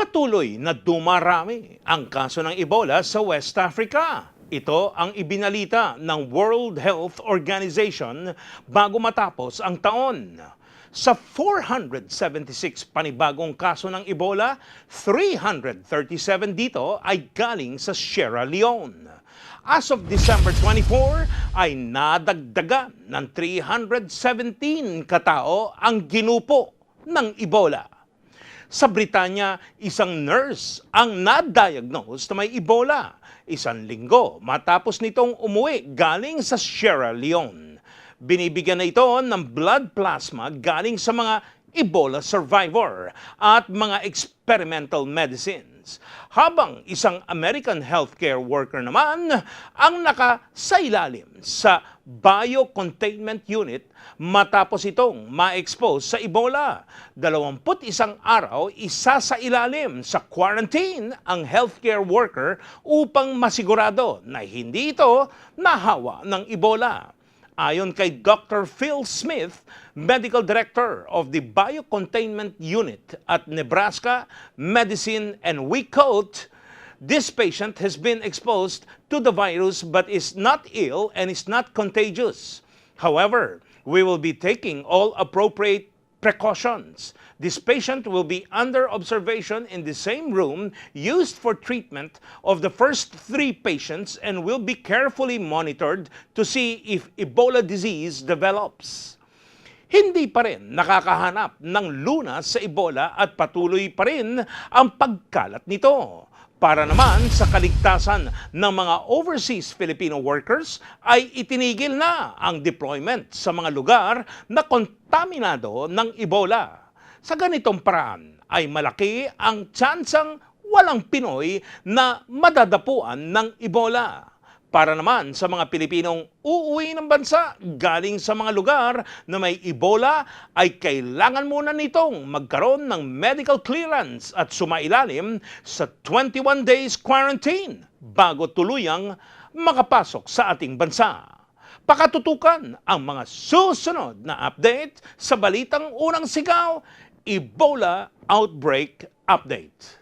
Patuloy na dumarami ang kaso ng Ebola sa West Africa. Ito ang ibinalita ng World Health Organization bago matapos ang taon. Sa 476 panibagong kaso ng Ebola, 337 dito ay galing sa Sierra Leone. As of December 24, ay nadagdagan ng 317 katao ang ginupo ng Ebola. Sa Britanya, isang nurse ang na-diagnose na may Ebola isang linggo matapos nitong umuwi galing sa Sierra Leone. Binibigyan na ito ng blood plasma galing sa mga Ebola survivor at mga experimental medicines. Habang isang American healthcare worker naman ang nakasailalim sa biocontainment unit matapos itong ma-expose sa Ebola. 21 araw, isa sa ilalim sa quarantine ang healthcare worker upang masigurado na hindi ito nahawa ng Ebola. Ayon kay Dr. Phil Smith, Medical Director of the Biocontainment Unit at Nebraska Medicine and We Coat, this patient has been exposed to the virus but is not ill and is not contagious. However, we will be taking all appropriate precautions. This patient will be under observation in the same room used for treatment of the first three patients and will be carefully monitored to see if Ebola disease develops. Hindi pa rin nakakahanap ng lunas sa Ebola at patuloy pa rin ang pagkalat nito. Para naman sa kaligtasan ng mga overseas Filipino workers ay itinigil na ang deployment sa mga lugar na kontaminado ng Ebola. Sa ganitong paraan ay malaki ang tsansang walang Pinoy na madadapuan ng Ebola. Para naman sa mga Pilipinong uuwi ng bansa galing sa mga lugar na may Ebola ay kailangan muna nitong magkaroon ng medical clearance at sumailalim sa 21 days quarantine bago tuluyang makapasok sa ating bansa. Pakatutukan ang mga susunod na update sa Balitang Unang Sigaw, Ebola Outbreak Update.